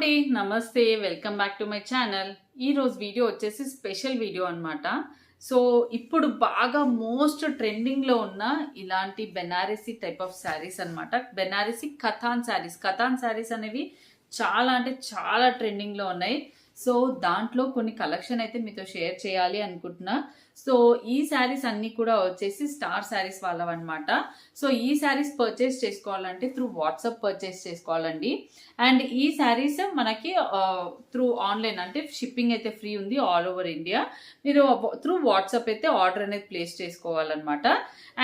అండి. నమస్తే. Welcome back to my channel. ఈరోజు వీడియో వచ్చేసి స్పెషల్ వీడియో అనమాట సో ఇప్పుడు బాగా మోస్ట్ ట్రెండింగ్లో ఉన్న ఇలాంటి బెనారసీ టైప్ ఆఫ్ శారీస్ అనమాట బెనారసీ కథాన్ శారీస్. కథాన్ శారీస్ అనేవి చాలా అంటే చాలా ట్రెండింగ్లో ఉన్నాయి. సో దాంట్లో కొన్ని కలెక్షన్ అయితే మీతో షేర్ చేయాలి అనుకుంటున్నా. సో ఈ శారీస్ అన్నీ కూడా వచ్చేసి స్టార్ శారీస్ వాళ్ళవన్నమాట. సో ఈ శారీస్ పర్చేస్ చేసుకోవాలంటే త్రూ వాట్సాప్ పర్చేస్ చేసుకోవాలండి. అండ్ ఈ శారీస్ మనకి త్రూ ఆన్లైన్ అంటే షిప్పింగ్ అయితే ఫ్రీ ఉంది ఆల్ ఓవర్ ఇండియా మీరు త్రూ వాట్సాప్ అయితే ఆర్డర్ అనేది ప్లేస్ చేసుకోవాలన్నమాట.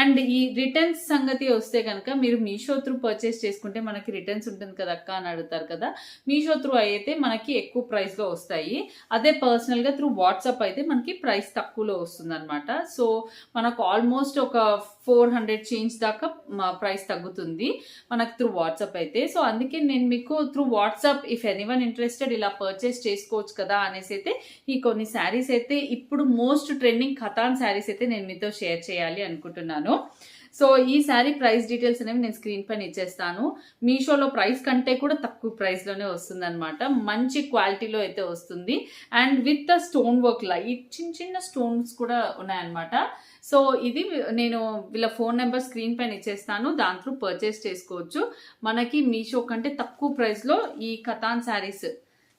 అండ్ ఈ రిటర్న్స్ సంగతి వస్తే కనుక మీరు మీషో త్రూ పర్చేస్ చేసుకుంటే మనకి రిటర్న్స్ ఉంటుంది కదా అక్క అని అడుగుతారు కదా. మీషో త్రూ అయితే మనకి ఎక్కువ ప్రైస్లో వస్తాయి. అదే పర్సనల్గా త్రూ వాట్సాప్ అయితే మనకి ప్రైస్ తక్కువలో వస్తుంది. అనమాట సో మనకు ఆల్మోస్ట్ ఒక ఫోర్ హండ్రెడ్ చేంజ్ దాకా ప్రైస్ తగ్గుతుంది మనకు త్రూ వాట్సాప్ అయితే. సో అందుకే నేను మీకు through WhatsApp if anyone interested ఇలా పర్చేస్ చేసుకోవచ్చు కదా అనేసి అయితే ఈ కొన్ని శారీస్ అయితే ఇప్పుడు మోస్ట్ ట్రెండింగ్ ఖతాన్ శారీస్ అయితే నేను మీతో షేర్ చేయాలి అనుకుంటున్నాను. సో ఈ శారీ ప్రైస్ డీటెయిల్స్ అనేవి నేను స్క్రీన్ పైన ఇచ్చేస్తాను. మీషోలో ప్రైస్ కంటే కూడా తక్కువ ప్రైస్లోనే వస్తుంది అనమాట మంచి క్వాలిటీలో అయితే వస్తుంది. And with the stone work light చిన్న చిన్న స్టోన్స్ కూడా ఉన్నాయన్నమాట. సో ఇది నేను వీళ్ళ ఫోన్ నెంబర్ స్క్రీన్ పైన ఇచ్చేస్తాను. దాంట్లో పర్చేస్ చేసుకోవచ్చు. మనకి మీషో కంటే తక్కువ ప్రైస్లో ఈ కథాన్ శారీస్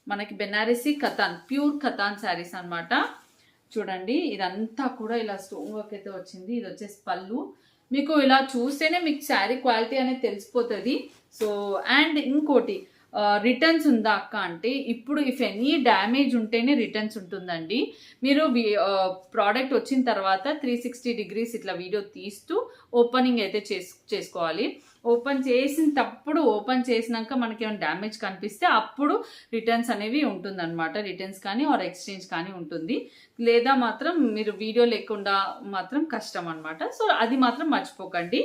మనకి బెనారసీ కథాన్ ప్యూర్ కథాన్ శారీస్ అన్నమాట. చూడండి ఇదంతా కూడా ఇలా స్టోన్ వర్క్ అయితే వచ్చింది. ఇది వచ్చేసి పళ్ళు. మీకు ఇలా చూస్తేనే మీకు శారీ క్వాలిటీ అనేది తెలిసిపోతుంది. సో అండ్ ఇంకోటి రిటర్న్స్ ఉందా అక్క అంటే ఇప్పుడు ఇఫ్ ఎనీ డ్యామేజ్ ఉంటేనే రిటర్న్స్ ఉంటుందండి. మీరు ప్రోడక్ట్ వచ్చిన తర్వాత త్రీ సిక్స్టీ డిగ్రీస్ ఇట్లా వీడియో తీస్తూ ఓపెనింగ్ అయితే చేస్ చేసుకోవాలి. ఓపెన్ చేసినప్పుడు ఓపెన్ చేసినాక మనకి ఏమైనా డ్యామేజ్ కనిపిస్తే అప్పుడు రిటర్న్స్ అనేవి ఉంటుందన్నమాట. రిటర్న్స్ కానీ ఆర్ ఎక్స్చేంజ్ కానీ ఉంటుంది. లేదా మాత్రం మీరు వీడియో లేకుండా మాత్రం కష్టం అనమాట సో అది మాత్రం మర్చిపోకండి.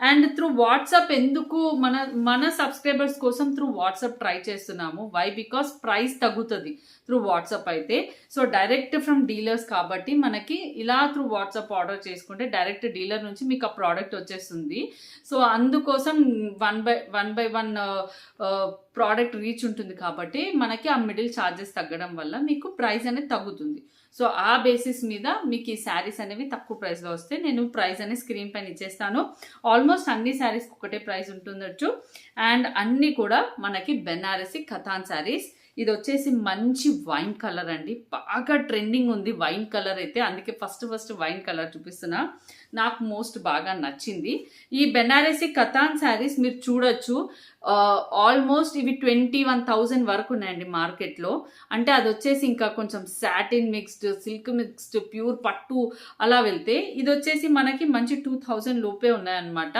అండ్ త్రూ వాట్సాప్ ఎందుకు మన మన సబ్స్క్రైబర్స్ కోసం త్రూ వాట్సాప్ ట్రై చేస్తున్నాము? వై బికాస్ ప్రైస్ తగ్గుతుంది త్రూ వాట్సాప్ అయితే. సో డైరెక్ట్ ఫ్రమ్ డీలర్స్ కాబట్టి మనకి ఇలా త్రూ వాట్సాప్ ఆర్డర్ చేసుకుంటే డైరెక్ట్ డీలర్ నుంచి మీకు ఆ ప్రోడక్ట్ వచ్చేస్తుంది. సో అందుకోసం one by one by one product reach ఉంటుంది కాబట్టి మనకి ఆ మిడిల్ ఛార్జెస్ తగ్గడం వల్ల మీకు ప్రైస్ అనేది తగ్గుతుంది. సో ఆ బేసిస్ మీద మీకు ఈ శారీస్ అనేవి తక్కువ ప్రైస్లో వస్తే నేను ప్రైస్ అనేది స్క్రీన్ పైన ఇచ్చేస్తాను. ఆల్మోస్ట్ అన్ని శారీస్కి ఒకటే ప్రైస్ ఉంటుండొచ్చు. అండ్ అన్నీ కూడా మనకి బెనారసి కథాన్ శారీస్ ఇది వచ్చేసి మంచి వైన్ కలర్ అండి. బాగా ట్రెండింగ్ ఉంది వైన్ కలర్ అయితే. అందుకే ఫస్ట్ ఫస్ట్ వైన్ కలర్ చూపిస్తున్నా. నాకు మోస్ట్ బాగా నచ్చింది. ఈ బెనారసీ కథాన్ శారీస్ మీరు చూడొచ్చు. ఆల్మోస్ట్ ఇవి ట్వంటీ వన్ థౌజండ్ వరకు ఉన్నాయండి మార్కెట్లో. అంటే అది వచ్చేసి ఇంకా కొంచెం satin mixed silk mixed pure పట్టు అలా వెళ్తే ఇది వచ్చేసి మనకి మంచి టూ థౌజండ్ లోపే ఉన్నాయన్నమాట.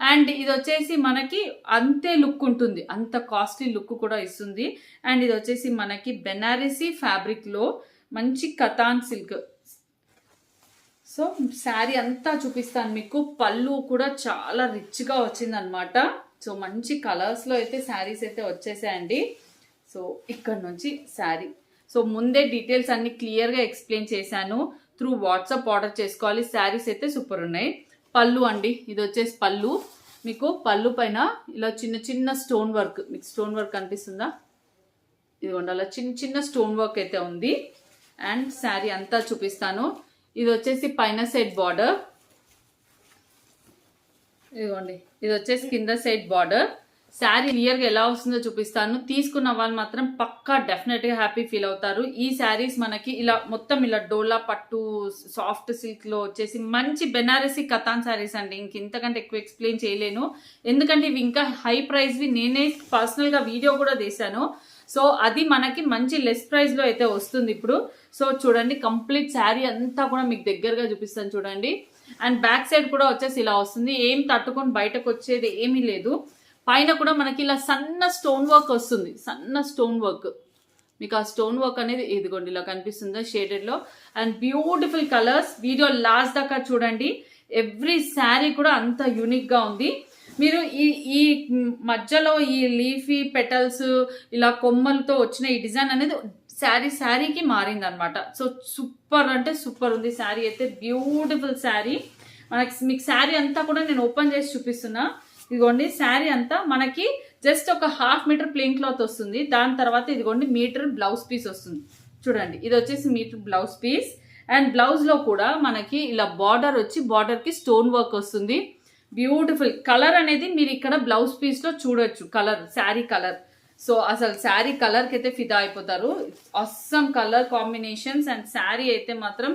అండ్ ఇది వచ్చేసి మనకి అంతే లుక్ ఉంటుంది. అంత కాస్ట్లీ లుక్ కూడా ఇస్తుంది. అండ్ ఇది వచ్చేసి మనకి బెనారసీ ఫ్యాబ్రిక్లో మంచి కథాన్ సిల్క్. సో శారీ అంతా చూపిస్తాను మీకు. పళ్ళు కూడా చాలా రిచ్గా వచ్చిందనమాట సో మంచి కలర్స్లో అయితే శారీస్ అయితే వచ్చేసాయండి. సో ఇక్కడ నుంచి శారీ. సో ముందే డీటెయిల్స్ అన్ని క్లియర్గా ఎక్స్ప్లెయిన్ చేశాను. త్రూ వాట్సాప్ ఆర్డర్ చేసుకోవాలి. శారీస్ అయితే సూపర్ ఉన్నాయి. పళ్ళు అండి. ఇది వచ్చేసి పళ్ళు. మీకు పళ్ళు పైన ఇలా చిన్న చిన్న స్టోన్ వర్క్. మీకు స్టోన్ వర్క్ కనిపిస్తుందా? ఇదిగోండి అలా చిన్న చిన్న స్టోన్ వర్క్ అయితే ఉంది. అండ్ శారీ అంతా చూపిస్తాను. ఇది వచ్చేసి పైన సైడ్ బార్డర్. ఇదిగోండి ఇది వచ్చేసి కింద సైడ్ బార్డర్. శారీ క్లియర్గా ఎలా వస్తుందో చూపిస్తాను. తీసుకున్న వాళ్ళు మాత్రం పక్కా డెఫినెట్గా హ్యాపీ ఫీల్ అవుతారు. ఈ శారీస్ మనకి ఇలా మొత్తం ఇలా డోలా పట్టు సాఫ్ట్ సిల్క్లో వచ్చేసి మంచి బెనారసీ కథాన్ శారీస్ అండి. ఇంక ఇంతకంటే ఎక్కువ ఎక్స్ప్లెయిన్ చేయలేను. ఎందుకంటే ఇవి ఇంకా హై ప్రైస్వి నేనే పర్సనల్గా వీడియో కూడా తీశాను. సో అది మనకి మంచి లెస్ ప్రైస్లో అయితే వస్తుంది ఇప్పుడు. సో చూడండి కంప్లీట్ శారీ అంతా కూడా మీకు దగ్గరగా చూపిస్తాను చూడండి. అండ్ బ్యాక్ సైడ్ కూడా వచ్చేసి ఇలా వస్తుంది. ఏం తట్టుకొని బయటకు వచ్చేది ఏమీ లేదు. పైన కూడా మనకి ఇలా సన్న స్టోన్ వర్క్ వస్తుంది. సన్న స్టోన్ వర్క్ మీకు ఆ స్టోన్ వర్క్ అనేది ఇదిగోండి ఇలా కనిపిస్తుందా షేడెడ్లో and beautiful colours video last దాకా చూడండి. ఎవ్రీ శారీ కూడా అంత యూనిక్గా ఉంది. మీరు ఈ ఈ మధ్యలో ఈ లీఫీ పెటల్స్ ఇలా కొమ్మలతో వచ్చిన ఈ డిజైన్ అనేది శారీ శారీకి మారిందనమాట సో సూపర్ అంటే సూపర్ ఉంది. శారీ అయితే బ్యూటిఫుల్ శారీ మనకి మీకు శారీ అంతా కూడా నేను ఓపెన్ చేసి చూపిస్తున్నా. ఇదిగోండి శారీ అంతా మనకి జస్ట్ ఒక హాఫ్ మీటర్ ప్లెయిన్ క్లాత్ వస్తుంది. దాని తర్వాత ఇదిగోండి మీటర్ బ్లౌజ్ పీస్ వస్తుంది. చూడండి ఇది వచ్చేసి మీటర్ బ్లౌజ్ పీస్. అండ్ బ్లౌజ్లో కూడా మనకి ఇలా బార్డర్ వచ్చి బార్డర్కి స్టోన్ వర్క్ వస్తుంది. బ్యూటిఫుల్ కలర్ అనేది మీరు ఇక్కడ బ్లౌజ్ పీస్లో చూడొచ్చు కలర్ శారీ కలర్. సో అసలు శారీ కలర్కి అయితే ఫిదా అయిపోతారు. Awesome colour combinations and sari అయితే మాత్రం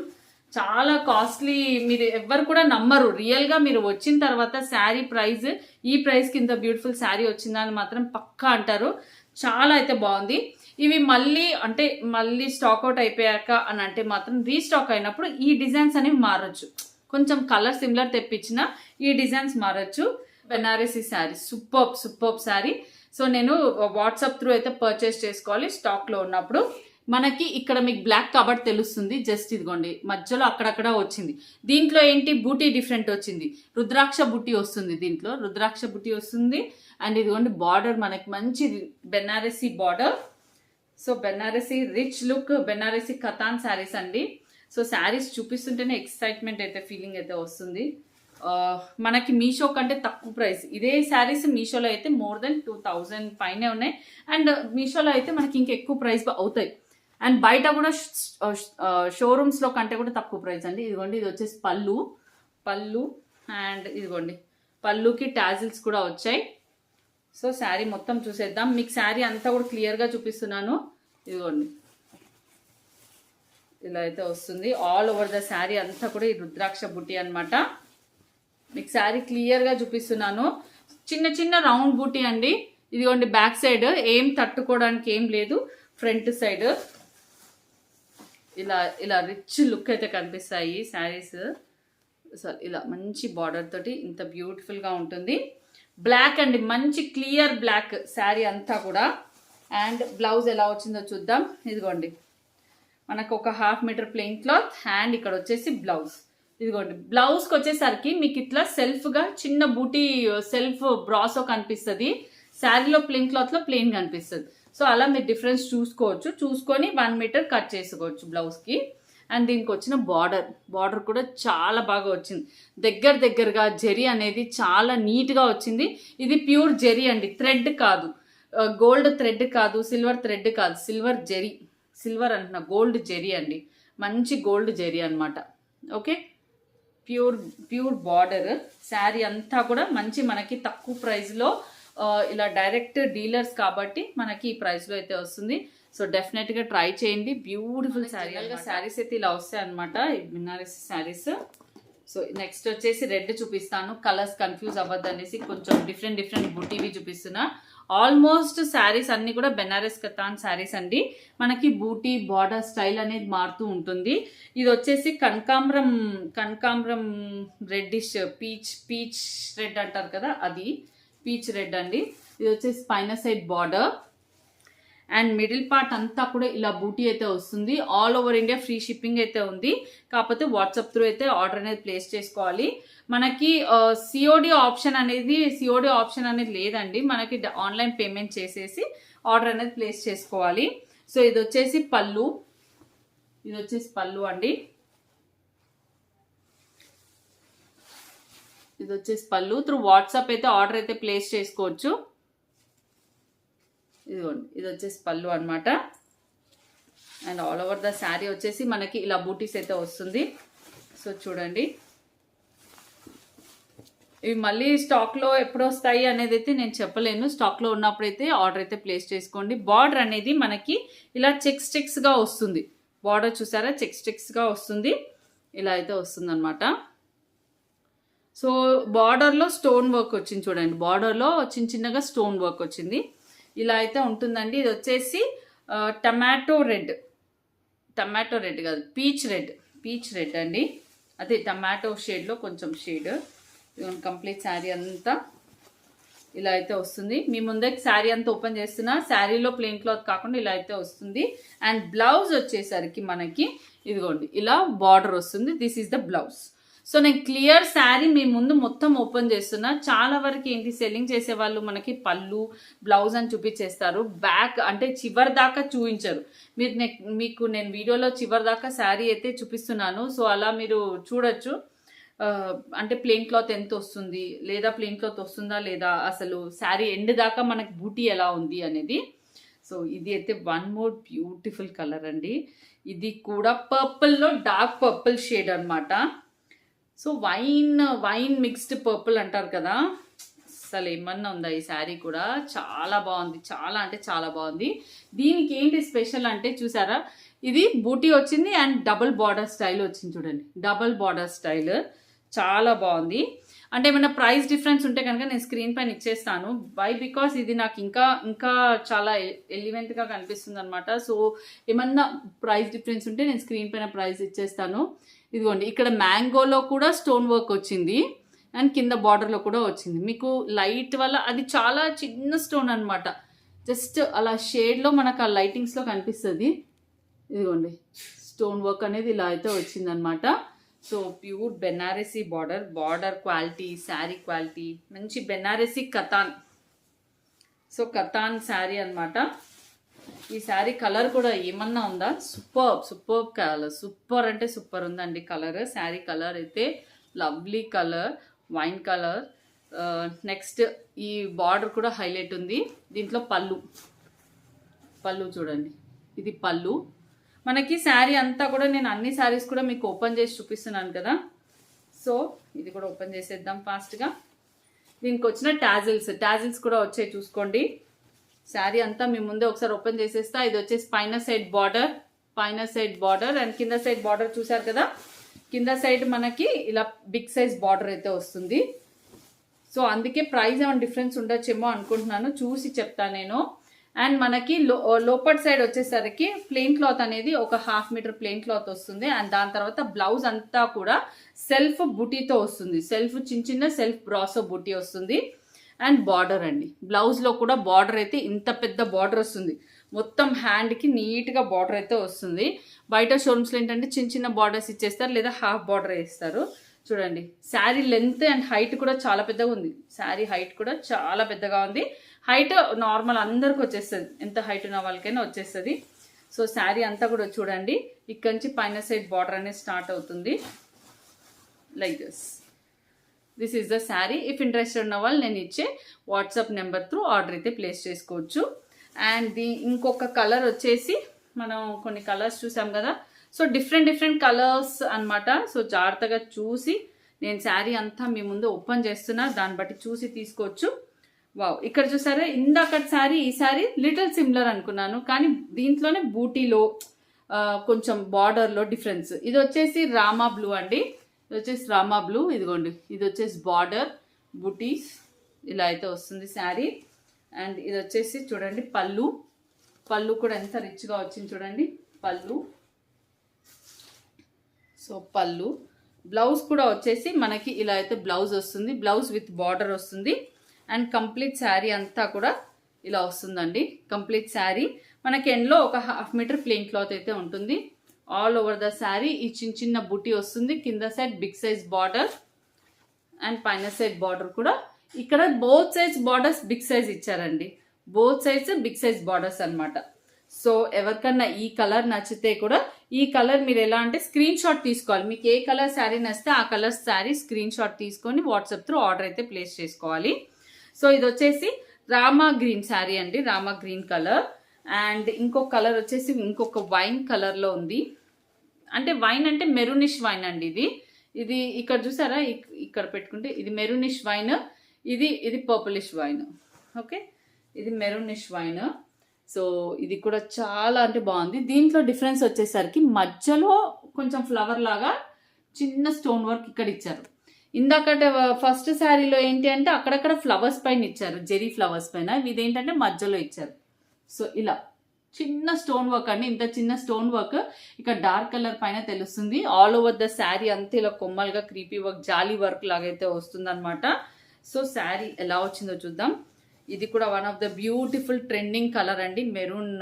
చాలా కాస్ట్లీ మీరు ఎవ్వరు కూడా నమ్మరు. రియల్గా మీరు వచ్చిన తర్వాత శారీ ప్రైస్ ఈ ప్రైస్కి ఇంత బ్యూటిఫుల్ శారీ వచ్చిందా అని మాత్రం పక్కా అంటారు. చాలా అయితే బాగుంది. ఇవి మళ్ళీ అంటే మళ్ళీ స్టాక్ అవుట్ అయిపోయాక అని అంటే మాత్రం రీస్టాక్ అయినప్పుడు ఈ డిజైన్స్ అనేవి మారచ్చు. కొంచెం కలర్ సిమిలర్ తెప్పించిన ఈ డిజైన్స్ మారచ్చు. Benarasi sari super super sari. So నేను వాట్సాప్ త్రూ అయితే పర్చేస్ చేసుకోవాలి స్టాక్లో ఉన్నప్పుడు. మనకి ఇక్కడ మీకు బ్లాక్ కబర్డ్ తెలుస్తుంది. జస్ట్ ఇదిగోండి. మధ్యలో అక్కడక్కడ వచ్చింది. దీంట్లో ఏంటి? బూటీ డిఫరెంట్ వచ్చింది. రుద్రాక్ష బుట్టి వస్తుంది దీంట్లో. రుద్రాక్ష బుట్టి వస్తుంది. అండ్ ఇదిగోండి బార్డర్ మనకి మంచి Benarasi border so Benarasi rich look Benarasi Katan saris అండి. సో శారీస్ చూపిస్తుంటేనే ఎక్సైట్మెంట్ అయితే ఫీలింగ్ అయితే వస్తుంది. Uh, మనకి మీషో కంటే తక్కువ ప్రైస్ ఇదే శారీస్ మీషోలో అయితే మోర్ దెన్ టూ థౌజండ్ పైనే ఉన్నాయి. అండ్ మీషోలో అయితే మనకి ఇంకా ఎక్కువ ప్రైస్ అవుతాయి. అండ్ బయట కూడా షోరూమ్స్లో కంటే కూడా తక్కువ ప్రైస్ అండి. ఇదిగోండి ఇది వచ్చేసి పళ్ళు. పళ్ళు అండ్ ఇదిగోండి పళ్ళుకి టాజిల్స్ కూడా వచ్చాయి. సో శారీ మొత్తం చూసేద్దాం. మీకు శారీ అంతా కూడా క్లియర్గా చూపిస్తున్నాను. ఇదిగోండి. ఇలా అయితే వస్తుంది. ఆల్ ఓవర్ ద శారీ అంతా కూడా ఈ రుద్రాక్ష బుట్టి అనమాట మీకు శారీ క్లియర్గా చూపిస్తున్నాను. చిన్న చిన్న రౌండ్ బుట్టి అండి. ఇదిగోండి బ్యాక్ సైడ్ ఏం తట్టుకోవడానికి ఏం లేదు. ఫ్రంట్ సైడ్ ఇలా ఇలా రిచ్ లుక్ అయితే కనిపిస్తాయి శారీస్. సారీ ఇలా మంచి బార్డర్ తోటి ఇంత బ్యూటిఫుల్గా ఉంటుంది. బ్లాక్ అండి మంచి క్లియర్ బ్లాక్ శారీ అంతా కూడా. అండ్ బ్లౌజ్ ఎలా వచ్చిందో చూద్దాం. ఇదిగోండి. మనకు ఒక half metre plain cloth and ఇక్కడ వచ్చేసి బ్లౌజ్ ఇదిగోండి. బ్లౌజ్కి వచ్చేసరికి మీకు ఇట్లా సెల్ఫ్గా చిన్న బూటీ సెల్ఫ్ బ్రాసో కనిపిస్తుంది. శారీలో ప్లెయిన్ క్లాత్లో ప్లెయిన్ కనిపిస్తుంది. సో అలా మీరు డిఫరెన్స్ చూసుకోవచ్చు. చూసుకొని వన్ మీటర్ కట్ చేసుకోవచ్చు బ్లౌజ్కి అండ్ దీనికి వచ్చిన బార్డర్ బార్డర్ కూడా చాలా బాగా వచ్చింది. దగ్గర దగ్గరగా జెరీ అనేది చాలా నీట్గా వచ్చింది. ఇది ప్యూర్ జెరీ అండి. థ్రెడ్ కాదు. గోల్డ్ థ్రెడ్ కాదు. సిల్వర్ థ్రెడ్ కాదు. సిల్వర్ జెరీ. సిల్వర్ అంటున్నా గోల్డ్ జెరీ అండి. మంచి గోల్డ్ జెరీ అనమాట okay? Pure pure border sari అంతా కూడా మంచి మనకి తక్కువ ప్రైస్లో ఇలా డైరెక్ట్ డీలర్స్ కాబట్టి మనకి ఈ ప్రైస్లో అయితే వస్తుంది. సో డెఫినెట్గా ట్రై చేయండి. బ్యూటిఫుల్ శారీ శారీస్ అయితే ఇలా వస్తాయి అనమాట బినారసి శారీస్ సో నెక్స్ట్ వచ్చేసి రెడ్ చూపిస్తాను. కలర్స్ కన్ఫ్యూజ్ అవ్వద్దు అనేసి కొంచెం డిఫరెంట్ డిఫరెంట్ బుటీవి చూపిస్తున్నా. ఆల్మోస్ట్ శారీస్ అన్ని కూడా బెనారస్ కథాన్ శారీస్ అండి. మనకి బూటీ బార్డర్ స్టైల్ అనేది మారుతూ ఉంటుంది. ఇది వచ్చేసి కనకాంబరం కనకాంబరం రెడ్డిష్ పీచ్ పీచ్ రెడ్ అంటారు కదా అది. పీచ్ రెడ్ అండి. ఇది వచ్చేసి పైన side border. And middle part అంతా కూడా ఇలా బూటీ అయితే వస్తుంది. All over India free shipping అయితే ఉంది. కాకపోతే వాట్సాప్ త్రూ అయితే ఆర్డర్ అనేది ప్లేస్ చేసుకోవాలి. మనకి సిఓడి ఆప్షన్ అనేది సిఓడి ఆప్షన్ అనేది లేదండి. మనకి ఆన్లైన్ పేమెంట్ చేసేసి ఆర్డర్ అనేది ప్లేస్ చేసుకోవాలి. సో ఇది వచ్చేసి పళ్ళు. ఇది వచ్చేసి పళ్ళు అండి. ఇది వచ్చేసి పళ్ళు. త్రూ వాట్సాప్ అయితే ఆర్డర్ అయితే ప్లేస్ చేసుకోవచ్చు. ఇదిగోండి ఇది వచ్చేసి పళ్ళు అనమాట and all over the sari వచ్చేసి మనకి ఇలా బూటీస్ అయితే వస్తుంది. సో చూడండి. ఇవి మళ్ళీ స్టాక్లో ఎప్పుడు వస్తాయి అనేది అయితే నేను చెప్పలేను. స్టాక్లో ఉన్నప్పుడైతే ఆర్డర్ అయితే ప్లేస్ చేసుకోండి. బార్డర్ అనేది మనకి ఇలా చెక్స్ చెక్స్గా వస్తుంది. బార్డర్ చూసారా? చెక్స్ చెక్స్గా వస్తుంది. ఇలా అయితే వస్తుంది అనమాట సో బార్డర్లో స్టోన్ వర్క్ వచ్చింది చూడండి. బార్డర్లో చిన్న చిన్నగా స్టోన్ వర్క్ వచ్చింది. ఇలా అయితే ఉంటుందండి. ఇది వచ్చేసి టమాటో రెడ్. టమాటో రెడ్ కాదు పీచ్ రెడ్. పీచ్ రెడ్ అండి. అదే టమాటో షేడ్లో కొంచెం షేడ్. కంప్లీట్ శారీ అంతా ఇలా అయితే వస్తుంది. మీ ముందే శారీ అంతా ఓపెన్ చేస్తున్నా శారీలో ప్లెయిన్ క్లాత్ కాకుండా ఇలా అయితే వస్తుంది. అండ్ బ్లౌజ్ వచ్చేసరికి మనకి ఇదిగోండి ఇలా బార్డర్ వస్తుంది. This is the blouse. So నేను క్లియర్ శారీ మీ ముందు మొత్తం ఓపెన్ చేస్తున్నా. చాలా వరకు ఏంటి సెల్లింగ్ చేసే వాళ్ళు మనకి పళ్ళు బ్లౌజ్ అని చూపించేస్తారు. బ్యాక్ అంటే చివరి దాకా చూపించరు. మీరు మీకు నేను వీడియోలో చివరి దాకా శారీ అయితే చూపిస్తున్నాను. సో అలా మీరు చూడొచ్చు. అంటే ప్లెయిన్ క్లాత్ ఎంత వస్తుంది లేదా ప్లెయిన్ క్లాత్ వస్తుందా లేదా అసలు శారీ ఎండ్ దాకా మనకి బూటీ ఎలా ఉంది అనేది. సో ఇది అయితే వన్ మోర్ బ్యూటిఫుల్ కలర్ అండి. ఇది కూడా పర్పుల్లో డార్క్ పర్పుల్ షేడ్ అనమాట so wine wine mixed purple అంటారు కదా. అసలు ఏమన్నా ఉందా ఈ శారీ కూడా? చాలా బాగుంది. చాలా అంటే చాలా బాగుంది. దీనికి ఏంటి స్పెషల్ అంటే చూసారా? ఇది బూటీ వచ్చింది అండ్ డబుల్ బార్డర్ స్టైల్ వచ్చింది చూడండి. Double border style. చాలా బాగుంది. అంటే ఏమైనా ప్రైస్ డిఫరెన్స్ ఉంటే కనుక నేను స్క్రీన్ పైన ఇచ్చేస్తాను. బై బికాస్ ఇది నాకు ఇంకా ఇంకా చాలా ఎలివెంట్గా కనిపిస్తుంది అనమాట సో ఏమన్నా ప్రైస్ డిఫరెన్స్ ఉంటే నేను స్క్రీన్ పైన ప్రైస్ ఇచ్చేస్తాను. ఇదిగోండి ఇక్కడ మ్యాంగోలో కూడా స్టోన్ వర్క్ వచ్చింది అండ్ కింద బార్డర్లో కూడా వచ్చింది. మీకు లైట్ వల్ల అది చాలా చిన్న స్టోన్ అనమాట జస్ట్ అలా షేడ్లో మనకు ఆ లైటింగ్స్లో కనిపిస్తుంది. ఇదిగోండి స్టోన్ వర్క్ అనేది ఇలా అయితే వచ్చిందనమాట so pure Banarasi border border quality sari quality మంచి బెనారసీ కథాన్. సో కథాన్ శారీ అనమాట ఈ శారీ కలర్ కూడా ఏమన్నా ఉందా? సూపర్ సూపర్ కలర్ సూపర్ అంటే సూపర్ ఉందండి కలర్. శారీ కలర్ అయితే lovely colour wine colour. Next ఈ బార్డర్ కూడా హైలైట్ ఉంది. దీంట్లో పళ్ళు. పళ్ళు చూడండి. ఇది పళ్ళు. మనకి శారీ అంతా కూడా నేను అన్ని శారీస్ కూడా మీకు ఓపెన్ చేసి చూపిస్తున్నాను కదా. సో ఇది కూడా ఓపెన్ చేసేద్దాం ఫాస్ట్గా. దీనికి వచ్చిన టాజిల్స్. టాజిల్స్ కూడా వచ్చాయి చూసుకోండి. శారీ అంతా మీ ముందే ఒకసారి ఓపెన్ చేసేస్తా. ఇది వచ్చేసి పైన సైడ్ బార్డర్ పైన సైడ్ బార్డర్ అండ్ కింద సైడ్ బార్డర్ చూసారు కదా? కింద సైడ్ మనకి ఇలా బిగ్ సైజ్ బార్డర్ అయితే వస్తుంది. సో అందుకే ప్రైస్ ఏమైనా డిఫరెన్స్ ఉండొచ్చేమో అనుకుంటున్నాను. చూసి చెప్తాను నేను. అండ్ మనకి లో లోపట్ సైడ్ వచ్చేసరికి ప్లెయిన్ క్లాత్ అనేది ఒక హాఫ్ మీటర్ ప్లెయిన్ క్లాత్ వస్తుంది. అండ్ దాని తర్వాత బ్లౌజ్ అంతా కూడా సెల్ఫ్ బుటీతో వస్తుంది. సెల్ఫ్ చిన్న చిన్న సెల్ఫ్ బ్రాసో బుటీ వస్తుంది. అండ్ బార్డర్ అండి. బ్లౌజ్లో కూడా బార్డర్ అయితే ఇంత పెద్ద బార్డర్ వస్తుంది. మొత్తం హ్యాండ్కి నీట్గా బార్డర్ అయితే వస్తుంది. బయట షోరూమ్స్లో ఏంటంటే చిన్న చిన్న బార్డర్స్ ఇచ్చేస్తారు లేదా హాఫ్ బార్డర్ వేస్తారు. చూడండి శారీ లెంత్ అండ్ హైట్ కూడా చాలా పెద్దగా ఉంది. శారీ హైట్ కూడా చాలా పెద్దగా ఉంది. హైట్ నార్మల్ అందరికి వచ్చేస్తుంది. ఎంత హైట్ ఉన్న వాళ్ళకైనా వచ్చేస్తుంది. సో శారీ అంతా కూడా చూడండి. ఇక్కడ నుంచి పైన సైడ్ బార్డర్ అనేది స్టార్ట్ అవుతుంది. Like this. This is the sari if interested ఉన్న వాళ్ళు నేను ఇచ్చే వాట్సాప్ నెంబర్ త్రూ ఆర్డర్ అయితే ప్లేస్ చేసుకోవచ్చు. అండ్ ది ఇంకొక కలర్ వచ్చేసి మనం కొన్ని కలర్స్ చూసాం కదా. సో డిఫరెంట్ డిఫరెంట్ కలర్స్ అన్నమాట. సో జాగ్రత్తగా చూసి నేను శారీ అంతా మీ ముందు ఓపెన్ చేస్తున్నా. దాన్ని బట్టి చూసి తీసుకోవచ్చు. వావ్ ఇక్కడ చూసారా? ఇందాకటి శారీ ఈ శారీ లిటిల్ సిమిలర్ అనుకున్నాను. కానీ దీంట్లోనే బూటీలో కొంచెం బార్డర్లో డిఫరెన్స్ ఇది వచ్చేసి రామా బ్లూ అండి. ఇది వచ్చేసి రామా బ్లూ ఇదిగోండి. ఇది వచ్చేసి బార్డర్ బుటీస్ ఇలా అయితే వస్తుంది శారీ. అండ్ ఇది వచ్చేసి చూడండి పళ్ళు. పళ్ళు కూడా ఎంత రిచ్గా వచ్చింది చూడండి పళ్ళు. సో పళ్ళు. బ్లౌజ్ కూడా వచ్చేసి మనకి ఇలా అయితే బ్లౌజ్ వస్తుంది బ్లౌజ్ విత్ బార్డర్ వస్తుంది. అండ్ కంప్లీట్ శారీ అంతా కూడా ఇలా వస్తుందండి కంప్లీట్ శారీ. మనకి ఎండ్లో ఒక హాఫ్ మీటర్ ప్లెయిన్ క్లాత్ అయితే ఉంటుంది. All over the sari. ఈ చిన్న చిన్న బుట్టి వస్తుంది. కింద side big size border and పైన సైడ్ బార్డర్ కూడా. ఇక్కడ both size borders big size ఇచ్చారండి. Both sides big size borders అన్నమాట. సో ఎవరికన్నా ఈ కలర్ నచ్చితే కూడా ఈ కలర్ మీరు ఎలా అంటే స్క్రీన్ షాట్ తీసుకోవాలి. మీకు ఏ కలర్ శారీ నచ్చితే ఆ కలర్ శారీ స్క్రీన్ షాట్ తీసుకొని వాట్సాప్ త్రూ ఆర్డర్ అయితే ప్లేస్ చేసుకోవాలి. సో ఇది వచ్చేసి రామా గ్రీన్ శారీ అండి. రామా గ్రీన్ కలర్ అండ్ ఇంకొక కలర్ వచ్చేసి ఇంకొక వైన్ కలర్లో ఉంది. అంటే వైన్ అంటే మెరూనిష్ వైన్ అండి ఇది. ఇది ఇక్కడ చూసారా? ఇక్కడ పెట్టుకుంటే ఇది మెరూనిష్ వైన్ ఇది ఇది పర్పులిష్ వైన్. ఓకే? ఇది మెరూనిష్ వైన్. సో ఇది కూడా చాలా అంటే బాగుంది. దీంట్లో డిఫరెన్స్ వచ్చేసరికి మధ్యలో కొంచెం ఫ్లవర్ లాగా చిన్న స్టోన్ వర్క్ ఇక్కడ ఇచ్చారు. ఇందాక ఫస్ట్ శారీలో ఏంటి అంటే అక్కడక్కడ ఫ్లవర్స్ పైన ఇచ్చారు. జెరీ ఫ్లవర్స్ పైన. ఇదేంటంటే మధ్యలో ఇచ్చారు. సో ఇలా. చిన్న స్టోన్ వర్క్ అండి. ఇంత చిన్న స్టోన్ వర్క్ ఇక్కడ డార్క్ కలర్ పైన తెలుస్తుంది. ఆల్ ఓవర్ ద శారీ అంతే ఇలా కొమ్మలుగా క్రీపీ వర్క్ జాలీ వర్క్ లాగైతే వస్తుందన్నమాట. సో శారీ ఎలా వచ్చిందో చూద్దాం. ఇది కూడా one of the beautiful trending colour అండి. మెరూన్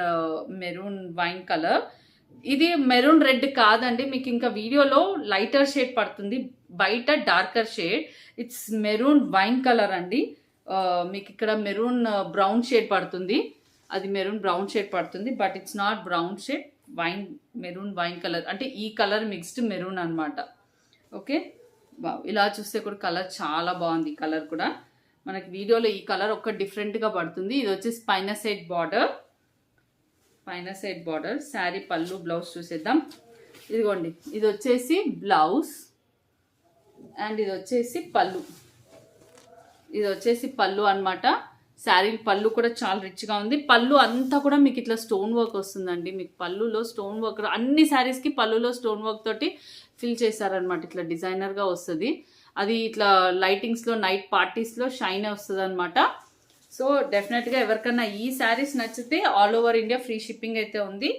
మెరూన్ వైన్ కలర్ ఇది మెరూన్ రెడ్ కాదండి. మీకు ఇంకా వీడియోలో లైటర్ షేడ్ పడుతుంది. బయట darker shade it's maroon wine colour అండి. Uh, మీకు ఇక్కడ మెరూన్ బ్రౌన్ షేడ్ పడుతుంది. అది మెరూన్ బ్రౌన్ షేడ్ పడుతుంది but it's not brown shade wine maroon wine colour. అంటే ఈ కలర్ మిక్స్డ్ మెరూన్ అనమాట ఓకే? ఇలా చూస్తే కూడా కలర్ చాలా బాగుంది కలర్ కూడా. మనకి వీడియోలో ఈ కలర్ ఒక డిఫరెంట్గా పడుతుంది. ఇది వచ్చేసి పైన సైడ్ బార్డర్. పైన సైడ్ బార్డర్. శారీ పళ్ళు బ్లౌజ్ చూసేద్దాం. ఇదిగోండి. ఇది వచ్చేసి బ్లౌజ్. అండ్ ఇది వచ్చేసి పళ్ళు. ఇది వచ్చేసి పళ్ళు అనమాట శారీ పళ్ళు కూడా చాలా రిచ్గా ఉంది. పళ్ళు అంతా కూడా మీకు ఇట్లా స్టోన్ వర్క్ వస్తుందండి. మీకు పళ్ళులో స్టోన్ వర్క్ అన్ని శారీస్కి పళ్ళులో స్టోన్ వర్క్ తోటి ఫిల్ చేశారనమాట ఇట్లా డిజైనర్గా వస్తుంది. అది ఇట్లా లైటింగ్స్లో నైట్ పార్టీస్లో షైన్ వస్తుంది అనమాట సో డెఫినెట్గా ఎవరికన్నా ఈ శారీస్ నచ్చితే all over India free shipping అయితే ఉంది.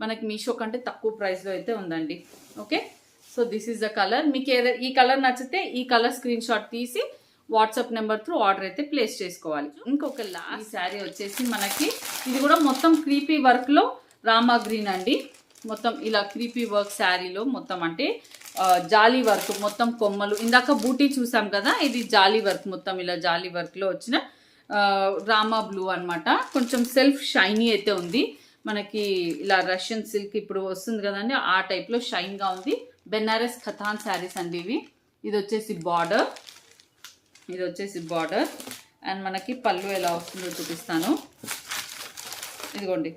మనకి మీషో కంటే తక్కువ ప్రైస్లో అయితే ఉందండి. Okay so this is the colour మీకు ఏదైనా ఈ కలర్ నచ్చితే ఈ కలర్ స్క్రీన్ షాట్ తీసి వాట్సాప్ నెంబర్ త్రూ ఆర్డర్ అయితే ప్లేస్ చేసుకోవాలి. ఇంకొక లాస్ట్ శారీ వచ్చేసి మనకి ఇది కూడా మొత్తం క్రీపీ వర్క్లో రామా గ్రీన్ అండి. మొత్తం ఇలా క్రీపీ వర్క్ శారీలో మొత్తం అంటే జాలీ వర్క్ మొత్తం కొమ్మలు. ఇందాక బూటీ చూసాం కదా ఇది జాలీ వర్క్ మొత్తం ఇలా జాలీ వర్క్లో వచ్చిన రామా బ్లూ అన్నమాట. కొంచెం సెల్ఫ్ షైనీ అయితే ఉంది. మనకి ఇలా రష్యన్ సిల్క్ ఇప్పుడు వస్తుంది కదండి ఆ టైప్లో షైన్గా ఉంది. బెనారస్ ఖతాన్ శారీస్ అండి ఇవి. ఇది వచ్చేసి బార్డర్. ఇది వచ్చేసి బార్డర్ అండ్ మనకి పళ్ళు ఎలా వస్తుందో చూపిస్తాను. ఇదిగోండి.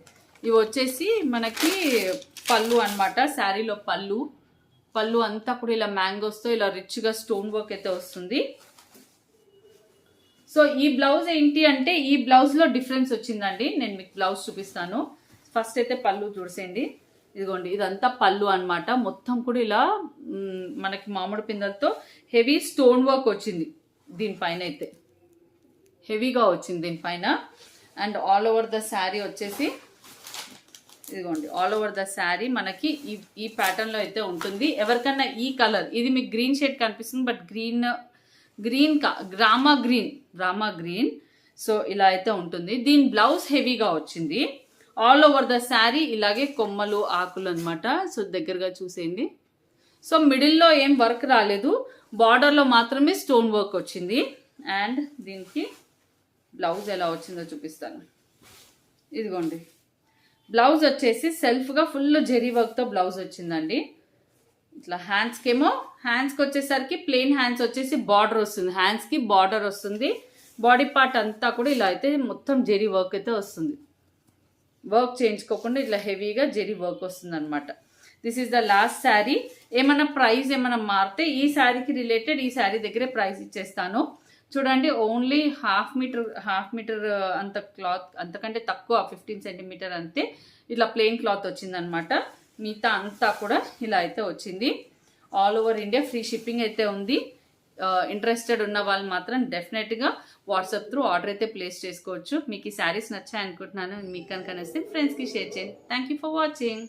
ఇవి వచ్చేసి మనకి పళ్ళు అన్నమాట. శారీలో పళ్ళు. పళ్ళు అంతా కూడా ఇలా మ్యాంగోస్తో ఇలా రిచ్గా స్టోన్ వర్క్ అయితే వస్తుంది. సో ఈ బ్లౌజ్ ఏంటి అంటే ఈ బ్లౌజ్లో డిఫరెన్స్ వచ్చిందండి. నేను మీకు బ్లౌజ్ చూపిస్తాను. ఫస్ట్ అయితే పళ్ళు చూసేయండి. ఇదిగోండి ఇదంతా పళ్ళు అన్నమాట. మొత్తం కూడా ఇలా మనకి మామిడి పిందలతో హెవీ స్టోన్ వర్క్ వచ్చింది. దీనిపైన అయితే. హెవీగా వచ్చింది దీనిపైన and all over the sari వచ్చేసి ఇదిగోండి ఆల్ ఓవర్ ద శారీ మనకి ఈ ఈ ప్యాటర్న్లో అయితే ఉంటుంది. ఎవరికన్నా ఈ కలర్ ఇది మీకు గ్రీన్ షేడ్ కనిపిస్తుంది బట్ గ్రీన్ గ్రీన్ కా గ్రామా గ్రీన్ గ్రామా గ్రీన్ సో ఇలా అయితే ఉంటుంది. దీని బ్లౌజ్ హెవీగా వచ్చింది. ఆల్ ఓవర్ ద శారీ ఇలాగే కొమ్మలు ఆకులు అనమాట సో దగ్గరగా చూసేయండి. సో మిడిల్లో ఏం వర్క్ రాలేదు. బార్డర్లో మాత్రమే స్టోన్ వర్క్ వచ్చింది. అండ్ దీనికి బ్లౌజ్ ఎలా వచ్చిందో చూపిస్తాను. ఇదిగోండి. బ్లౌజ్ వచ్చేసి సెల్ఫ్గా ఫుల్ జెరీ వర్క్తో బ్లౌజ్ వచ్చిందండి. ఇట్లా హ్యాండ్స్కేమో హ్యాండ్స్కి వచ్చేసరికి ప్లెయిన్ హ్యాండ్స్ వచ్చేసి బార్డర్ వస్తుంది. హ్యాండ్స్కి బార్డర్ వస్తుంది. బాడీ పార్ట్ అంతా కూడా ఇలా అయితే మొత్తం జెరీ వర్క్ అయితే వస్తుంది. వర్క్ చేయించుకోకుండా ఇట్లా హెవీగా జెరీ వర్క్ వస్తుంది అనమాట this is the last sari ఏమైనా ప్రైస్ ఏమైనా మారితే ఈ శారీకి రిలేటెడ్ ఈ శారీ దగ్గరే ప్రైస్ ఇచ్చేస్తాను. చూడండి only half metre half metre అంత క్లాత్ అంతకంటే తక్కువ ఫిఫ్టీన్ సెంటీమీటర్ అంతే ఇట్లా ప్లెయిన్ క్లాత్ వచ్చిందనమాట. మిగతా అంతా కూడా ఇలా అయితే వచ్చింది. All over India free shipping అయితే ఉంది. Uh, ఇంట్రెస్టెడ్ ఉన్న వాళ్ళు మాత్రం డెఫినెట్గా వాట్సాప్ త్రూ ఆర్డర్ అయితే ప్లేస్ చేసుకోవచ్చు. మీకు ఈ శారీస్ నచ్చాయి అనుకుంటున్నాను మీకు కనుక నచ్చితే ఫ్రెండ్స్కి షేర్ చేయండి. Thank you for watching